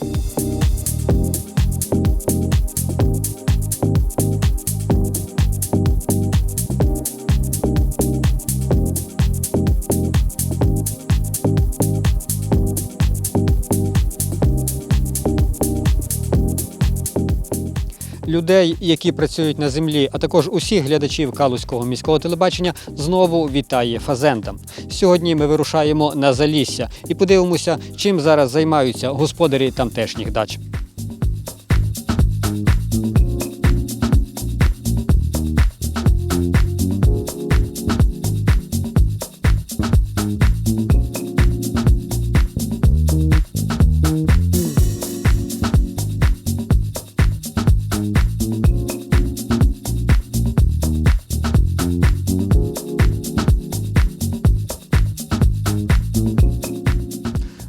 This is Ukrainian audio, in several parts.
Peace. Людей, які працюють на землі, а також усіх глядачів Калузького міського телебачення, знову вітає Фазенда. Сьогодні ми вирушаємо на Залісся і подивимося, чим зараз займаються господарі тамтешніх дач.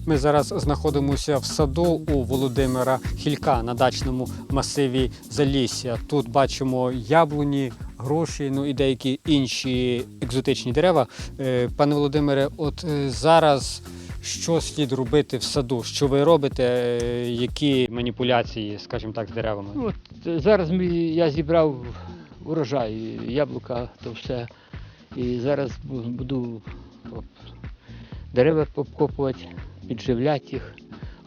Ми зараз знаходимося в саду у Володимира Хілька на дачному масиві Залісся. Тут бачимо яблуні, гроші, ну і деякі інші екзотичні дерева. Е, Пане Володимире, от е, зараз що слід робити в саду? Що ви робите? Е, Які маніпуляції, скажімо так, з деревами? Ну, От зараз ми, я зібрав урожай, яблука, то все. І зараз буду дерева обкопувати, підживляти їх,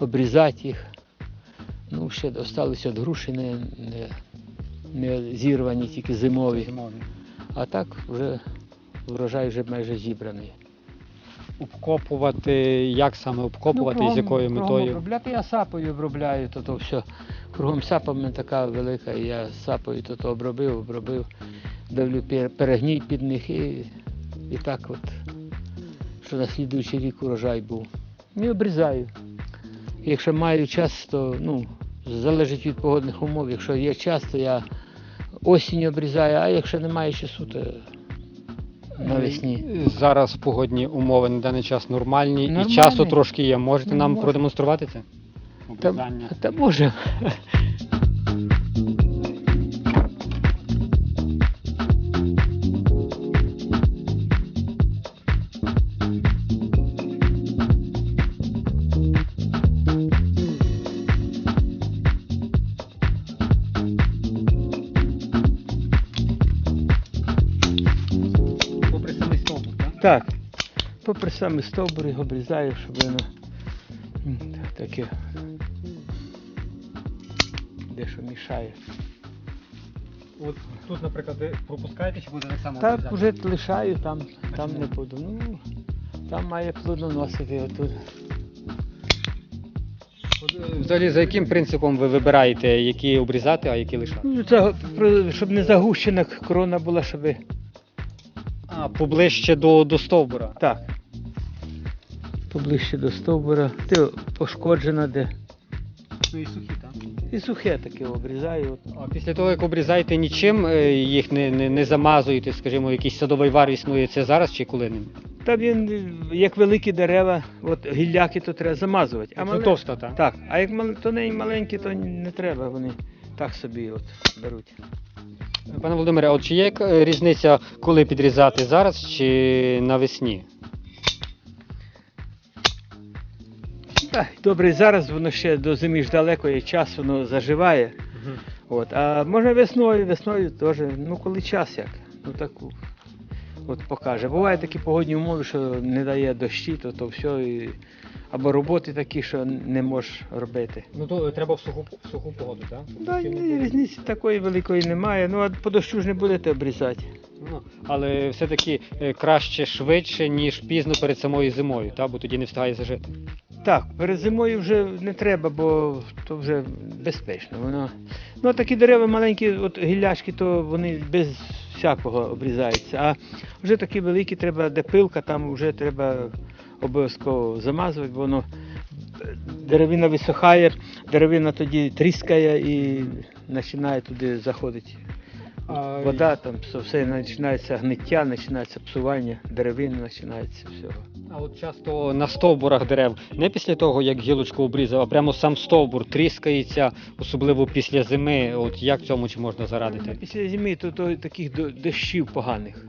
обрізати їх. Ну, ще залишилися от груші не, не, не зірвані, тільки зимові. А так вже урожай вже майже зібраний. Обкопувати, як саме обкопувати, Ну, з якою кругом метою? Обробляти я сапою обробляю, то, то все. Кругом сапа в мене така велика, і я сапою то, то обробив, обробив, давлю перегній під них і, і так от, що на слідуючий рік урожай був. І обрізаю. Якщо маю час, то ну, залежить від погодних умов. Якщо є час, то я осінь обрізаю, а якщо немає часу, то навесні. Зараз погодні умови на даний час нормальні, і часу трошки є. Можете Ну, нам може. продемонструвати це? Та, Обрізання. та може. Попри самі стовбури обрізаю, щоб воно таке дещо мішає. От тут, наприклад, ви пропускаєте, чи буде так само Так вже лишаю, там, там не буду. Ну, там має плодоносити отут. Е, Взагалі, за яким принципом ви вибираєте, які обрізати, а які лишати? Ну, це, щоб не загущена крона була, щоб. А, поближче до, до стовбура. Так. Поближче до стовбура. Ти пошкоджена де. Ну і сухі, так? І сухе таке обрізаю. А після того, як обрізаєте, нічим е, їх не, не, не замазуєте, скажімо, якийсь садовий вар існує, це зараз чи коли ним? Та він, як великі дерева, от гілляки, то треба замазувати. А мале- товста, так? Так, а як мал- тоненькі, маленькі, то не треба, вони так собі от беруть. Пане Володимире, от чи є е, різниця, коли підрізати зараз чи навесні? Так, добре, зараз воно ще до зими ж далеко є час, воно заживає. От, а може весною, весною теж, ну коли час як. Ну так от покаже. Бувають такі погодні умови, що не дає дощі, то, то все. І, або роботи такі, що не можеш робити. Ну то треба в суху, в суху погоду, так? Да, ні, різниці такої великої немає. Ну а по дощу ж не будете обрізати. Ну, але все-таки е, краще швидше, ніж пізно перед самою зимою, та? бо тоді не встигає зажити. Так, перед зимою вже не треба, бо то вже безпечно. Воно... Ну, а такі дерева маленькі, от гілляшки, то вони без всякого обрізаються. А вже такі великі треба, де пилка, там вже треба обов'язково замазувати, бо воно деревина висохає, деревина тоді тріскає і починає туди заходити. А, Вода, там все, все починається гниття, починається псування, деревини починається всього. А от часто на стовбурах дерев, не після того, як гілочку обрізав, а прямо сам стовбур тріскається, особливо після зими. От як цьому чи можна зарадити? Після зими то, то таких до- дощів поганих.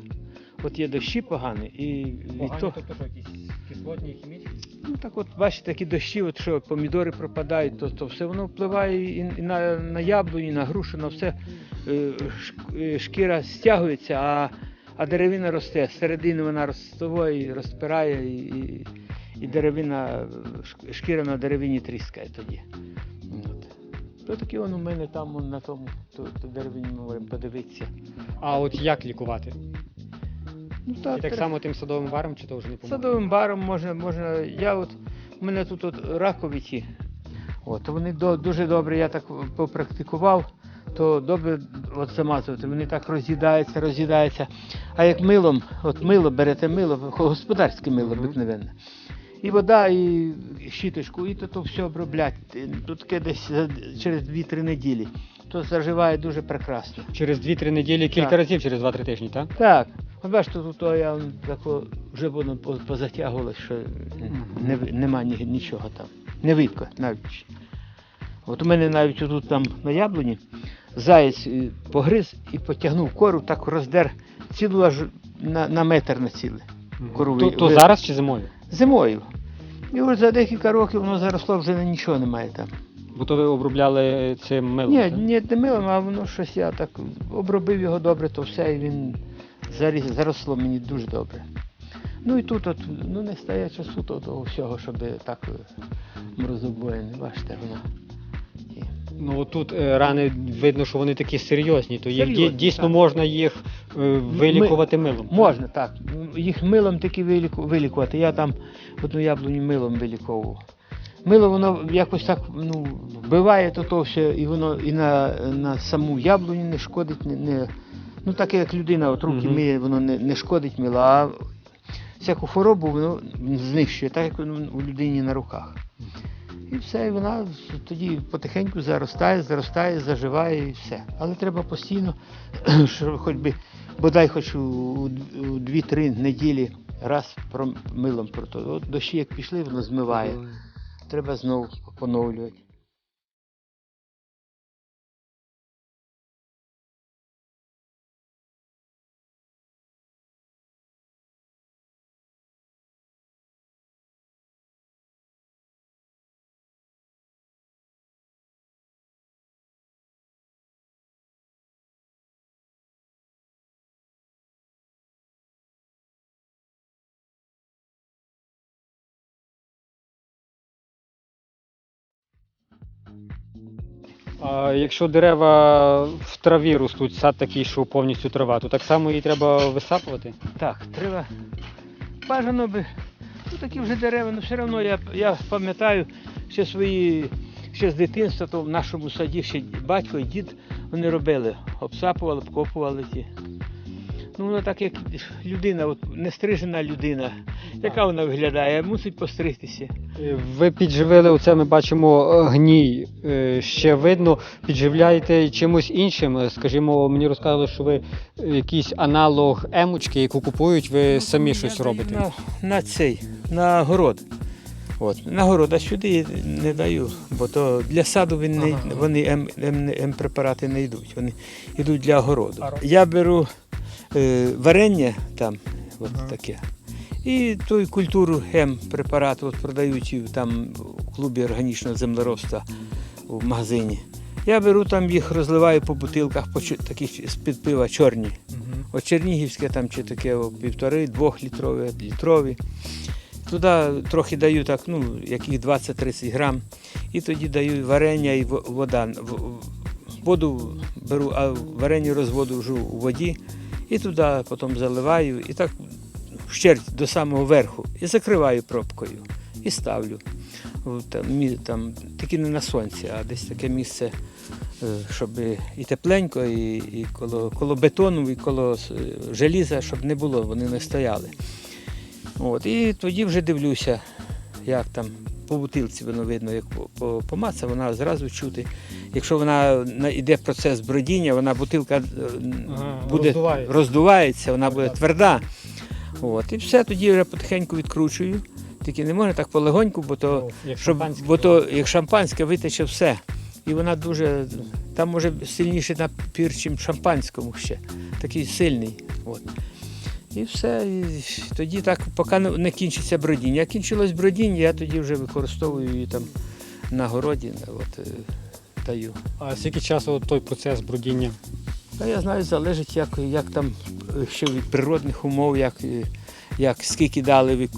От є дощі погані, і від того. тобто якісь кислотні, хімічні? Ну так от бачите, такі дощі, от що помідори пропадають, то, то все воно впливає і, і на, на яблуню, і на грушу, на все. Е, е, Шкіра стягується, а, а деревина росте. Середини вона розстовує, розпирає, і, і, і деревина, шкіра на деревині тріскає тоді. То таке воно у мене там на тому то, то деревині ми можемо подивитися. А от як лікувати? Ну, І так само тим садовим варом, чи то вже не поможе? Садовим баром можна, можна. Я от у мене тут от раковиці. От, вони до, дуже добре, я так попрактикував, то добре от замазувати. Вони так роз'їдаються, роз'їдаються. А як милом, от мило берете мило, господарське мило обикновенне. І вода, і щіточку, і то, то все оброблять. Тут таке десь за- через 2-3 неділі. То заживає дуже прекрасно. Через 2-3 неділі, кілька Так. разів через 2-3 тижні, так? Так, от бачите, тут то я он тако вже воно по- позатягувалось, що не, ви- нема ні, нічого там. Не видко навіть. От у мене навіть тут там на яблуні заєць е, погриз і потягнув кору, так роздер цілу аж на, на метр на ціле. Кору То, то ви- зараз чи зимою? Зимою. І от за декілька років воно заросло, вже нічого немає там. Бо то ви обробляли цим милом? Ні, так? ні, не милом, а воно щось я так обробив його добре, то все, і він заріс, заросло мені дуже добре. Ну і тут от, ну не стає часу то, того всього, щоб так морозобоєне, бачите, воно. Ну от тут е, рани видно, що вони такі серйозні, то їх ді- Серйозні, дійсно так. можна їх е, вилікувати милом. Можна, так. Їх милом таки виліку- вилікувати. Я там одну яблуню милом виліковував. Мило воно якось так ну, вбиває то, то все, і воно і на, на саму яблуню не шкодить, не, не, ну так як людина от руки Мгм. миє, воно не, не шкодить мило, а всяку хворобу воно знищує, так як воно у людині на руках. І все, і вона тоді потихеньку заростає, заростає, заживає і все. Але треба постійно, що хоч би, бодай хоч у, у, у 2-3 неділі раз про милом прото. От дощі як пішли, воно змиває. Треба знову поновлювати. А якщо дерева в траві ростуть, сад такий, що повністю трава, то так само її треба висапувати? Так, треба. Бажано би. Ну такі вже дерева, але все одно я, я пам'ятаю ще свої, ще з дитинства, то в нашому саді ще батько і дід вони робили, обсапували, обкопували ті. Ну, воно так як людина, от нестрижена людина, яка вона виглядає, мусить постригтися. Е, Ви підживили, оце ми бачимо е, гній, е, ще видно, підживляєте чимось іншим. Скажімо, мені розказали, що ви якийсь аналог емочки, яку купують, ви самі Я щось робите. На, на цей, на город. От, на город, а сюди не даю, бо то для саду він не, Ага. вони М, М, М препарати не йдуть, вони йдуть для огороду. Я беру варення там, от Ага. таке. І ту культуру М препарат от продають там у клубі органічного землеробства в магазині. Я беру там їх, розливаю по бутилках, по таких з-під пива чорні. Мгм. От Чернігівське там чи таке о, півтори, двохлітрові, літрові. Туди трохи даю так, ну, яких 20-30 грам. І тоді даю варення і вода. В- в- Воду беру, а варення розводжу у воді і туди потім заливаю. І так вщерть до самого верху. І закриваю пробкою. І ставлю. Там, там, тільки не на сонці, а десь таке місце, е, щоб і тепленько, і, і коло, коло бетону, і коло е, желіза, щоб не було, вони не стояли. От, і тоді вже дивлюся, як там по бутилці воно видно, як по- по- помацав, вона зразу чути. Якщо вона на- йде процес бродіння, вона бутилка е, буде роздувається. роздувається, вона буде тверда. От, і все, тоді вже потихеньку відкручую. Тільки не можна так полегоньку, бо то Ну, як щоб, шампанське, бо то як шампанське витече все. І вона дуже, там може сильніше напір, ніж шампанському ще. Такий сильний. От. І все. І тоді так, поки не- не кінчиться бродіння. Як кінчилось бродіння, я тоді вже використовую її там на городі, от, е, даю. А скільки часу той процес брудіння? Та я знаю, залежить, як, як там е, ще від природних умов, як, е, як скільки дали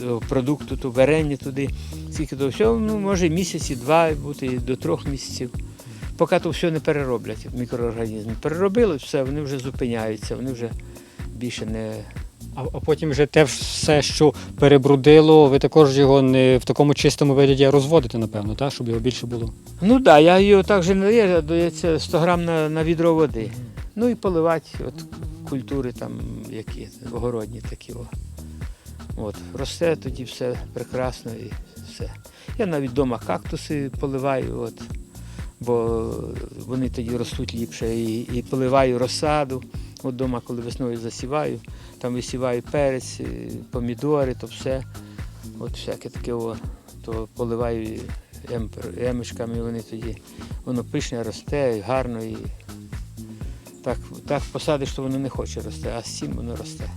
е, продукту, то варення туди, скільки то всього, ну, може місяці, два бути до трьох місяців. Поки то все не перероблять мікроорганізми. Переробили все, вони вже зупиняються, вони вже більше не. А, а потім вже те все, що перебрудило, ви також його не в такому чистому вигляді розводите, напевно, так? щоб його більше було. Ну так, да, я його так же не даю, дається 100 грам на, на відро води. Ну і поливати от культури там, які огородні такі. О. От, росте тоді все прекрасно і все. Я навіть вдома кактуси поливаю, от, бо вони тоді ростуть ліпше. І, і поливаю розсаду. От вдома, коли весною засіваю, там висіваю перець, помідори, то все. От всяке таке, о, то поливаю емочками, і вони тоді, воно пишне росте, гарно і так, так посадиш, що воно не хоче рости, а цим воно росте.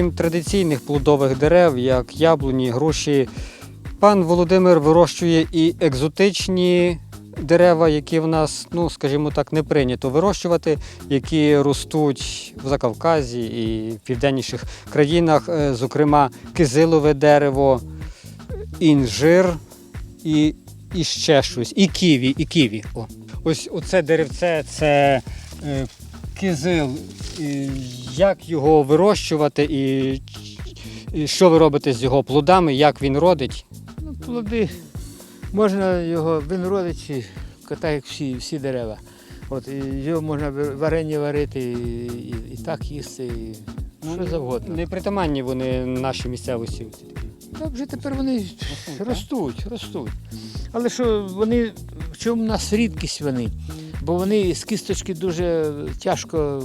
Крім традиційних плодових дерев, як яблуні, груші, пан Володимир вирощує і екзотичні дерева, які в нас, ну скажімо так, не прийнято вирощувати, які ростуть в Закавказі і в південніших країнах, е, зокрема кизилове дерево, інжир і, і ще щось, і ківі, і ківі. О. Ось оце деревце це е, кизил. І Як його вирощувати і, і що ви робите з його плодами, як він родить? Ну, плоди, можна його, він родить, як всі, всі дерева. От, і його можна вар- варення варити і, і, і так їсти, і що завгодно. Не притаманні вони нашій місцевості. Та вже тепер вони так? ростуть, ростуть. Але що вони, в чому в нас рідкість вони? Бо вони з кісточки дуже тяжко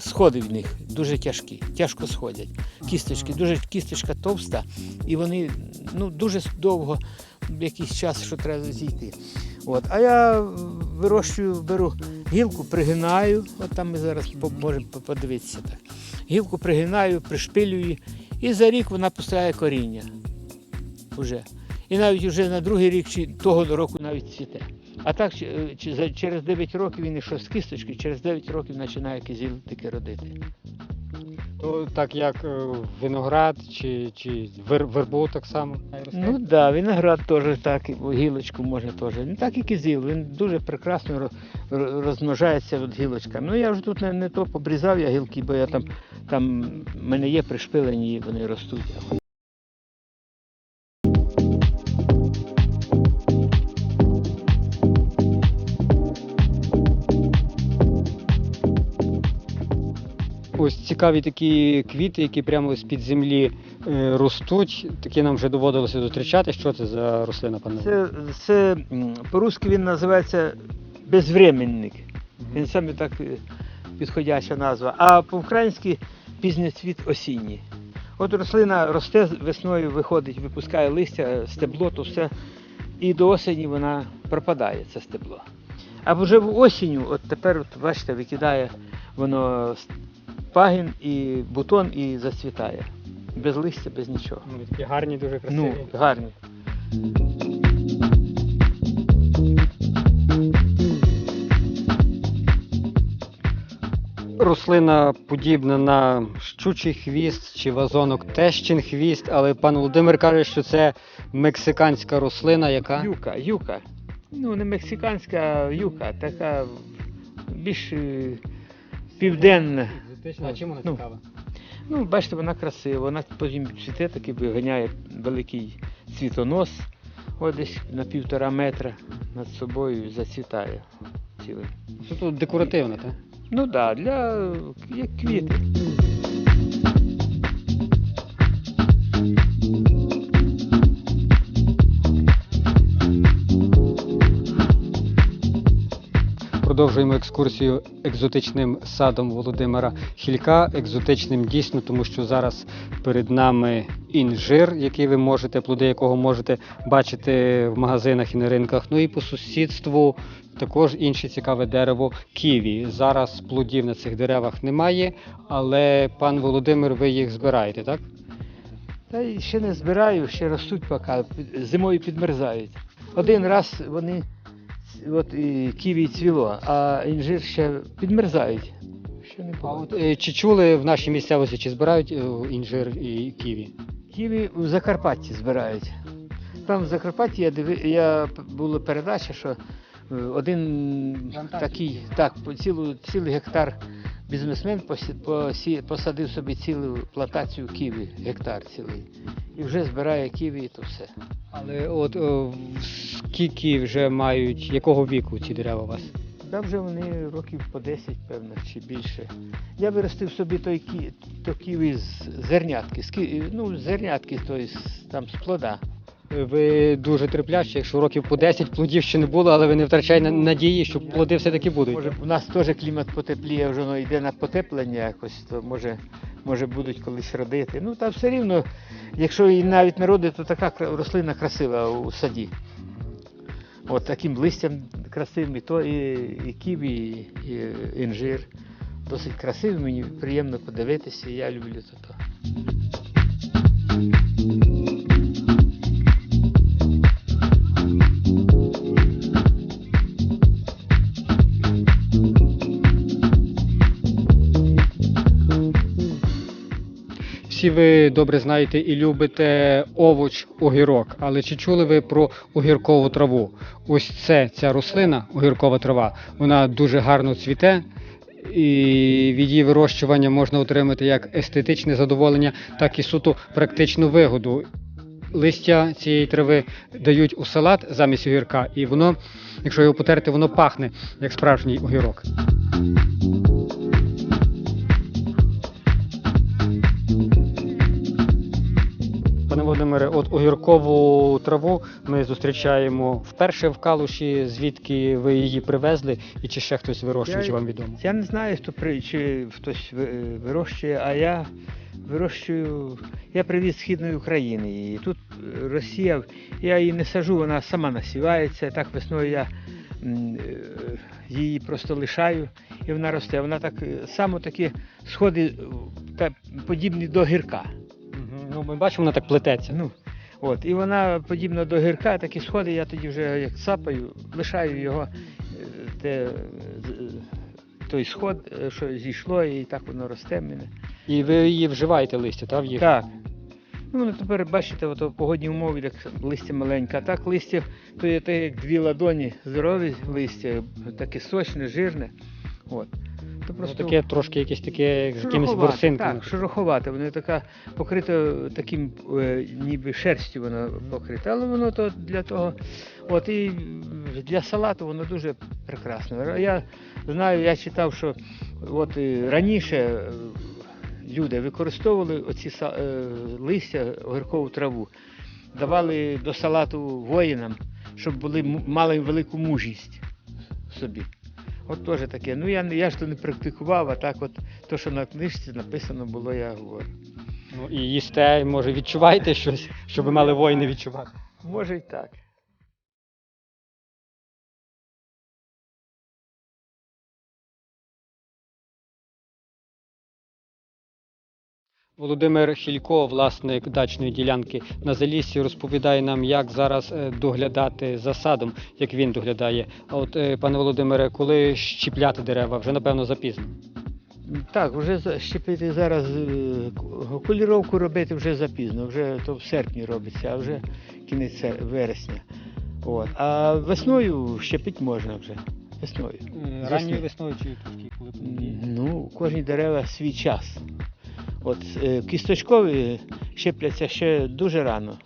сходи в них, дуже тяжкі, тяжко сходять. Кісточки, дуже кісточка товста, і вони ну, дуже довго, якийсь час, що треба зійти. От. А я вирощую, беру гілку, пригинаю, от там ми зараз можемо подивитися так. Гілку пригинаю, пришпилюю, і за рік вона пускає коріння. Уже. І навіть вже на другий рік чи того року навіть цвіте. А так е, через 9 років він ішов з кісточки, через 9 років починає кизіл таки родити. То так як е, виноград чи, чи вер, вербу так само. Ну так, да, виноград теж так, гілочку можна теж. Не так і кизіл, він дуже прекрасно ро- ро- розмножається от гілочками. Ну я вже тут не, не то побрізав я гілки, бо я там, там в мене є пришпилені, і вони ростуть. Цікаві такі квіти, які прямо з-під землі е, ростуть. Такі нам вже доводилося зустрічати. Що це за рослина, пане? Це, це по-русски він називається безвременник. Він саме так е, підходяща назва. А по-українськи пізній цвіт осінній. От рослина росте весною, виходить, випускає листя, стебло, то все. І до осені вона пропадає, це стебло. А вже в осінню, от тепер, от, бачите, викидає воно пагін і бутон і зацвітає. Без листя, без нічого. Ну, такі гарні, дуже красиві. Ну, гарні. Рослина подібна на щучий хвіст чи вазонок тещин хвіст, але пан Володимир каже, що це мексиканська рослина, яка Юка, юка. Ну, не мексиканська, а юка, така більш е, південна. Екзотична. А чим вона Ну. цікава? Ну, бачите, вона красива, вона потім цвіте, таки виганяє великий цвітонос, от десь на півтора метра над собою зацвітає цілий. Це тут декоративна, так? Ну так, да, для як квіти. Продовжуємо екскурсію екзотичним садом Володимира Хілька. Екзотичним дійсно, тому що зараз перед нами інжир, який ви можете, плоди якого можете бачити в магазинах і на ринках. Ну і по сусідству також інше цікаве дерево ківі. Зараз плодів на цих деревах немає, але пан Володимир, ви їх збираєте, так? Та ще не збираю, ще ростуть поки, зимою підмерзають. Один раз вони от і ківі цвіло, а інжир ще підмерзають. Ще не А було. от е, чи чули в нашій місцевості, чи збирають е, інжир і ківі? Ківі в Закарпатті збирають. Там в Закарпатті я диви, я була передача, що е, один такий, так, по цілу, цілий гектар бізнесмен посадив собі цілу плантацію ківі, гектар цілий. І вже збирає ківі і то все. Але от е, скільки вже мають, якого віку ці дерева у вас? Там вже вони років по 10, певно, чи більше. Я виростив собі той кі, то ківі з зернятки, з, ну, зернятки, то там з плода. Ви дуже терплячі, якщо років по 10 плодів ще не було, але ви не втрачаєте надії, що плоди все-таки будуть. Може, у нас теж клімат потепліє, вже воно йде на потеплення якось, то може, може будуть колись родити. Ну та все рівно, якщо і навіть не родить, то така рослина красива у саді. От таким листям красивим, і то і, і ківі, і, і інжир. Досить красивий, мені приємно подивитися, я люблю то. Всі ви добре знаєте і любите овоч огірок. Але чи чули ви про огіркову траву? Ось це ця рослина, огіркова трава, вона дуже гарно цвіте. І від її вирощування можна отримати як естетичне задоволення, так і суто практичну вигоду. Листя цієї трави дають у салат замість огірка, і воно, якщо його потерти, воно пахне як справжній огірок. Володимире, от огіркову траву ми зустрічаємо вперше в Калуші, звідки ви її привезли, і чи ще хтось вирощує, Я- чи вам відомо? Я не знаю, хто при, чи хтось вирощує, а я вирощую. Я привіз з східної України. І тут е, Росія, я її не сажу, вона сама насівається. Так весною я е, її просто лишаю і вона росте. Вона так е, само такі сходи е, та, подібні до гірка. Ну, ми бачимо, вона так плететься. Ну, от, і вона подібна до гірка, такі сходи, я тоді вже як сапаю, лишаю його, е, те, той сход, е, що зійшло, і так воно росте в мене. І ви її вживаєте листя, так? в їх? Так. Ну, ну, тепер бачите, ото погодні умови, як листя маленьке. А так листя, то є те, як дві ладоні, здорові листя, таке сочне, жирне. От. То Ну, таке трошки якесь таке, з якимись борсинками. Так, шероховате, воно така покрита таким е, ніби шерстю воно покрите, але воно то для того. От і для салату воно дуже прекрасно. Я знаю, я читав, що от і раніше е, люди використовували оці е, листя, огіркову траву, давали до салату воїнам, щоб були, мали велику мужність в собі. От теж таке. Ну я, не- я ж то не практикував, а так от то, що на книжці написано було, я говорю. Ну, і їсте, може, відчуваєте щось, щоб мали воїни відчувати. Може й так. Володимир Хілько, власник дачної ділянки на Заліссі, розповідає нам, як зараз е, доглядати за садом, як він доглядає. А от, е, пане Володимире, коли щіпляти дерева, вже напевно запізно. Так, вже щепити зараз е, робити вже запізно, вже то в серпні робиться, а вже кінець вересня. От. А весною щепити можна вже. Весною. Ранньою весною чи коли Ну, кожні дерева свій час. От е, кісточкові щепляться ще дуже рано.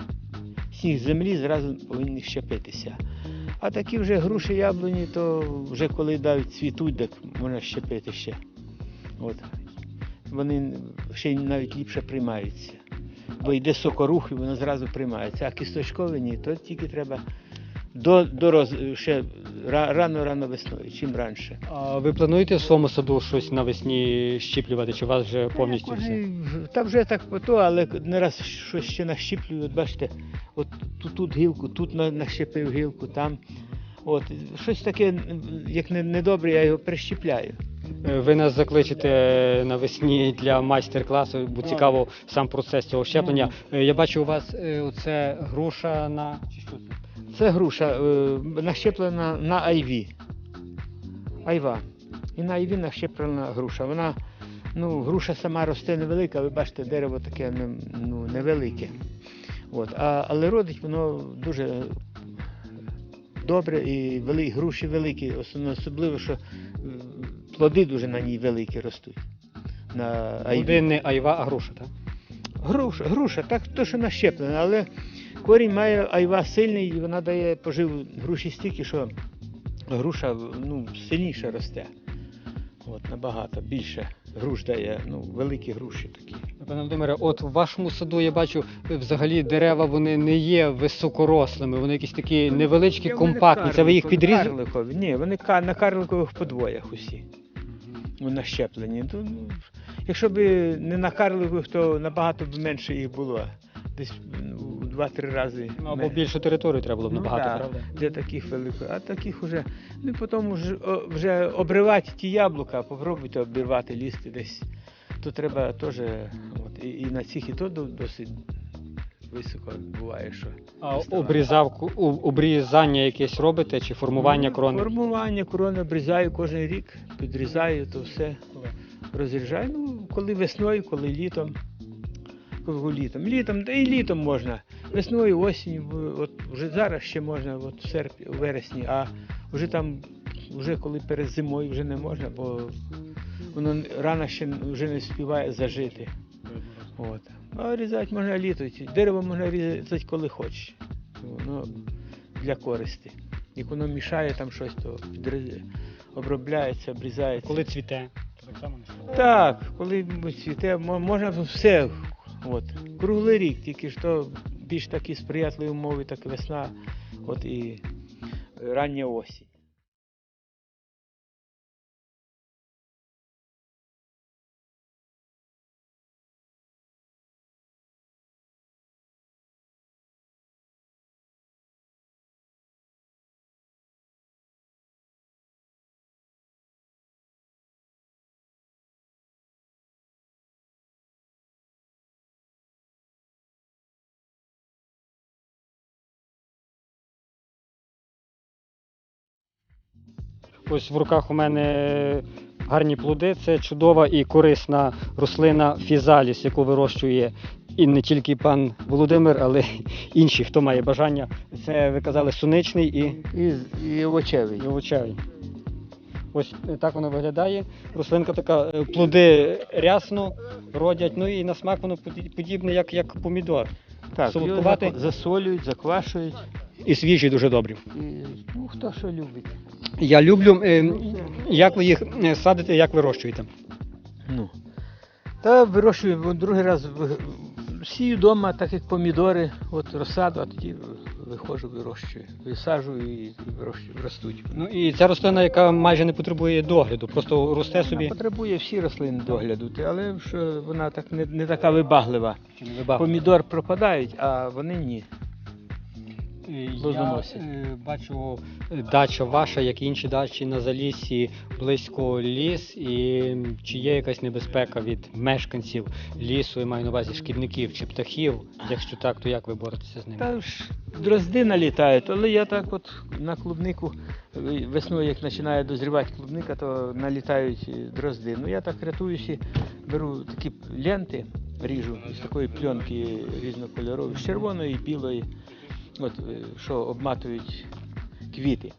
Сніг з землі зразу повинні щепитися. А такі вже груші яблуні, то вже коли дають цвітуть, так можна щепити ще. От. Вони ще навіть ліпше приймаються. Бо йде сокорух і воно зразу приймається. А кісточкові ні, то тільки треба до, до роз, ще рано-рано весною, чим раніше. А ви плануєте в своєму саду щось навесні щіплювати, чи у вас вже повністю все? Кожний- Та вже так то, але не раз щось ще нащіплюю. От бачите, от тут, тут гілку, тут на- нащепив гілку, там. От, щось таке, як недобре, я його прищіпляю. Е, Ви нас закличете навесні для майстер-класу, бо цікаво сам процес цього щеплення. Е, Я бачу у вас е, оце груша на чи що це? Це груша е, нащеплена на айві. Айва. І на айві нащеплена груша. Вона, ну, груша сама росте невелика, ви бачите, дерево таке ну, невелике. От. А, але родить воно дуже добре і вели, груші великі, особливо, особливо, що плоди дуже на ній великі ростуть. На айві. Один не айва, а груша, так? Груша, груша, так то, що нащеплена, але корінь має айва сильний, і вона дає пожив груші стільки, що груша ну, сильніше росте. От, набагато більше груш дає, ну, великі груші такі. Пане Володимире, от в вашому саду я бачу, е, взагалі дерева вони не є високорослими, вони якісь такі невеличкі, компактні. Це ви їх підрізали? Ні, вони на карликових подвоях усі. Ну, нащеплені. Ну, якщо б не на карликових, то набагато б менше їх було. Десь ну, два-три рази. Ну, або більшу територію треба було б Ну, набагато, да, правда? Для таких великих. А таких вже. Ну і потім вже, вже обривати ті яблука, попробуйте обірвати, лізти десь. То треба теж. От, і, і на цих і то досить високо буває, що. А обрізавку, обрізання якесь робите чи формування Ну, крони? Формування крони обрізаю кожен рік, підрізаю, то все розріжаю. Ну, коли весною, коли літом. Коли літом. Літом, та і літом можна. Весною, осінню, в- от вже зараз ще можна, от в серпні, у вересні, а вже там, вже коли перед зимою вже не можна, бо воно рано ще вже не співає зажити. От. А різати можна літо. Дерево можна різати коли хочеш. Воно для користі. Як воно мішає там щось, то обробляється, обрізається. Коли цвіте? Так, коли цвіте, можна все. От. Круглий рік, тільки що більш такі сприятливі умови, так весна, от і рання осінь. Ось в руках у мене гарні плоди. Це чудова і корисна рослина фізаліс, яку вирощує і не тільки пан Володимир, але й інші, хто має бажання. Це ви казали суничний і, І, і овочевий. і овочевий. Ось е, так воно виглядає. Рослинка така, е, плоди рясно родять, ну і на смак воно поді- подібне, як, як помідор. Так, його зак- засолюють, заквашують. І свіжі дуже добрі. Ну, хто що любить. Я люблю, е, як ви їх е, садите, як вирощуєте. Ну. Та вирощую другий раз сію вдома, так як помідори, от розсаду, а тоді виходжу, вирощую. Висаджую і, вирощую, ростуть. Ну і ця рослина, яка майже не потребує догляду, просто росте Вона собі. потребує всі рослини догляду, але що вона так не, не така вибаглива. Помідор Помідор пропадають, а вони ні. Я е, бачу е, дача ваша, як і інші дачі на заліссі, близько ліс. І чи є якась небезпека від мешканців лісу, я маю на увазі шкідників чи птахів? Якщо так, то як ви боретеся з ними? Та ж дрозди налітають, але я так от на клубнику е, весною, як починає дозрівати клубника, то налітають е, дрозди. Ну я так рятуюся, беру такі ленти, ріжу з такої пленки різнокольорової, з червоної білої, от, е, що обматують квіти.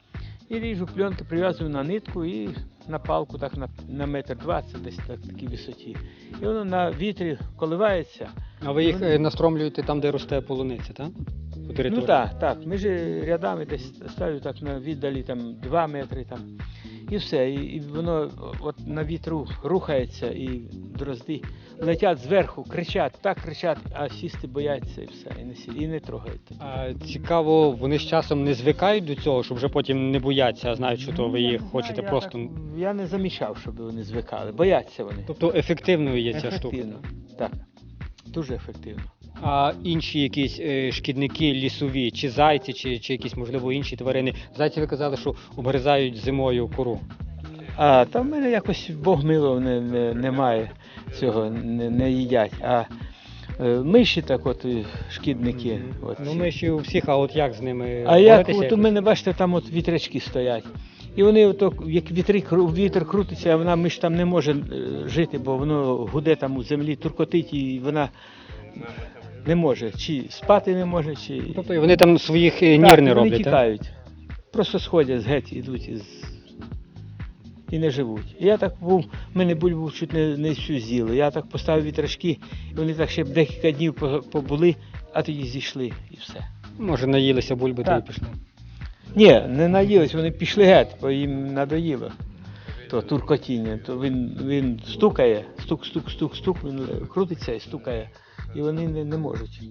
І ріжу пленки, прив'язую на нитку і на палку так на, на метр двадцять, десь так такій висоті. І воно на вітрі коливається. А ви їх е, настромлюєте там, де росте полуниця, так? По території? Ну так, так. Ми ж рядами десь ставлю так на віддалі там 2 метри там. І все. І, і воно от на вітру рухається, і дрозди летять зверху, кричать, так кричать, а сісти бояться і все, і не, сі- і не трогають. А, цікаво, вони з часом не звикають до цього, щоб вже потім не бояться, а знають, що то ви їх Ну, Я хочете просто. Я, так, я не замічав, щоб вони звикали. Бояться вони. Тобто ефективною є ця штука. Ефективно. Так. Дуже ефективно. А інші якісь е, шкідники лісові, чи зайці, чи, чи якісь, можливо, інші тварини. Зайці ви казали, що обгризають зимою кору. А там в мене якось Бог мило не, не, немає цього, не, не їдять. А е, миші так от шкідники. От. Ну ми ще у всіх, а от як з ними? а як от у мене, бачите, там от вітрячки стоять. І вони ото, як вітри, вітер крутиться, а вона миш там не може е, жити, бо воно гуде там у землі, туркотить, і вона не може. Чи спати не може, чи. Тобто вони там своїх е, нір не роблять, так? тікають. Просто сходять з геть, ідуть із... і не живуть. І я так був, в мене бульбу чуть не, не всю з'їли. Я так поставив вітрашки, і вони так ще декілька днів побули, а тоді зійшли і все. Може, наїлися бульби та й пішли. Ні, не наїлись, вони пішли геть, бо їм надоїло. То туркотіння, то він, він стукає, стук, стук, стук, стук, він крутиться і стукає, і вони не, не можуть.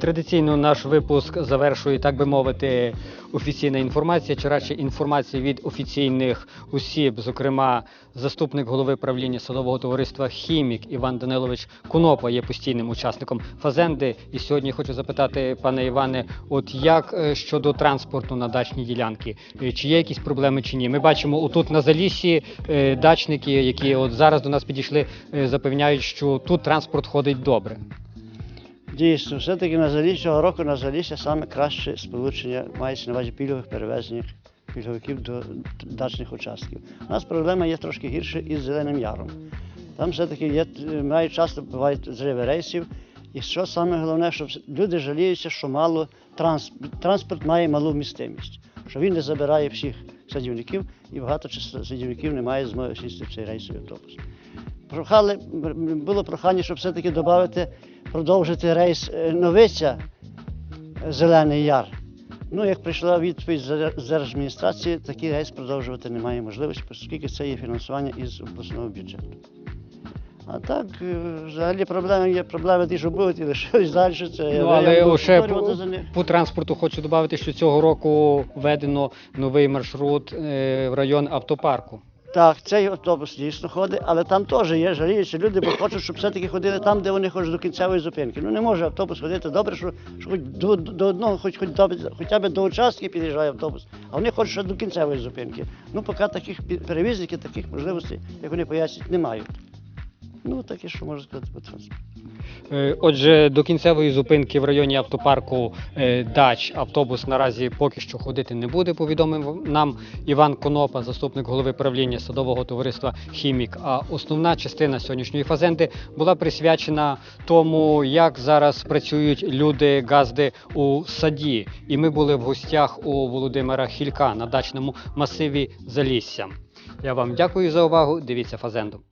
Традиційно наш випуск завершує, так би мовити, офіційна інформація, чи радше інформація від офіційних осіб, зокрема, заступник голови правління садового товариства Хімік Іван Данилович Кунопа є постійним учасником Фазенди. І сьогодні хочу запитати, пане Іване, от як е, щодо транспорту на дачні ділянки, Е, чи є якісь проблеми чи ні? Ми бачимо отут на залісі е, дачники, які от зараз до нас підійшли, запевняють, що тут транспорт ходить добре. Дійсно, все-таки на Заліс цього року на Залісся саме краще сполучення мається на увазі пільгових перевезень пільговиків до дачних участків. У нас проблема є трошки гірше із Зеленим Яром. Там все-таки є, мають часто бувають зриви рейсів. І що саме головне, що люди жаліються, що мало транс, транспорт має малу містимість, що він не забирає всіх садівників, і багато садівників не має змоги сісти в цей рейсовий автобус. Прохали, було прохання, щоб все-таки додати, продовжити рейс е, Новиця е, Зелений Яр. Ну, як прийшла відповідь з держадміністрації, такий рейс продовжувати немає можливості, оскільки це є фінансування із обласного бюджету. А так, е, взагалі проблеми є проблеми ті, що будуть, і лишились далі. Це Ну, але ще по, за них. по транспорту хочу додати, що цього року введено новий маршрут в район автопарку. Так, цей автобус дійсно ходить, але там теж є жаліються люди, бо хочуть, щоб все-таки ходили там, де вони хочуть до кінцевої зупинки. Ну не може автобус ходити добре, що, що хоч до, до одного, хоч, хоч до, хоча б до участки під'їжджає автобус, а вони хочуть ще до кінцевої зупинки. Ну, поки таких перевізників, таких можливостей, як вони пояснюють, мають. Ну, таке, що можу сказати по транспорту. Е, Отже, до кінцевої зупинки в районі автопарку е, дач автобус наразі поки що ходити не буде. Повідомив нам Іван Конопа, заступник голови правління садового товариства Хімік. А основна частина сьогоднішньої фазенди була присвячена тому, як зараз працюють люди газди у саді. І ми були в гостях у Володимира Хілька на дачному масиві Залісся. Я вам дякую за увагу. Дивіться фазенду.